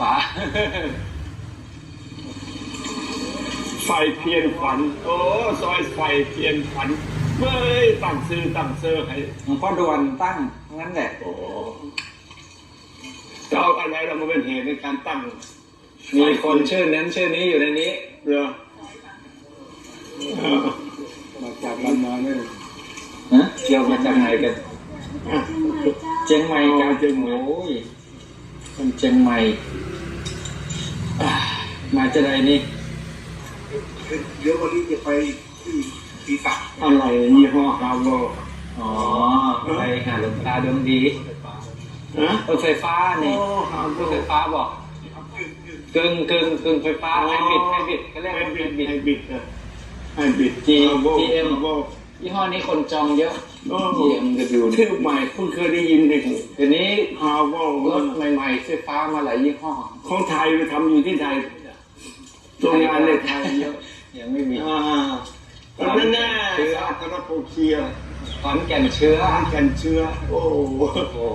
ป๋าไฟเพียนฝัน โอ้ซอยไฟเพียนฝันเมื่อยตั้งซื้อตั้งเซอร์ให้หลวงพ่อด่วนตั้งงั้นแหละโอ้จะเอาอะไรเรามาเป็นเหตุในการตั้งมีคนชื่อนั้นชื่อนี้อยู่ในนี้เรือมาจากบ้านมาเนี่ยฮะเกี่ยวมาจากไหนกันเชียงใหม่กันเชียงใหม่โอ้ย คนเชียงใหม่อ่ามาจะไหนนี่เดี๋ยววันนี้จะไปที่ปีศาจอะไรยี่ห้อฮาร์โบอ๋อไปหาหลวงตาดวงดีฮะรถไฟฟ้าโอ้นี่ฮาร์โบรถไฟฟ้าบอกกึ่งกึ่งกึ่งไฟฟ้าไฮบริดไฮบริดเขาเรียกไฮว่าบไฮริดบริดไฮบริดเออไฮบริด G ฮาร์โบ GM ฮาร์โบยี่ห้อนี้คนจองเยอะ เยี่ยมกันอยู่ชื่อใหม่เพิ่งเคยได้ยินเลยเดี๋ยวนี้ฮาร์โบรถใหม่ๆไฟฟ้ามาหลายยี่ห้อ ของไทยไปทำอยู่ที่ไทยโรงงานในไทยเยอะยังไม่มีอ่าตอนนั้นแน่สาธารณโภคีขอนแก่นเชื้อฝันแก่นเชื้อ โอ้โหโอ้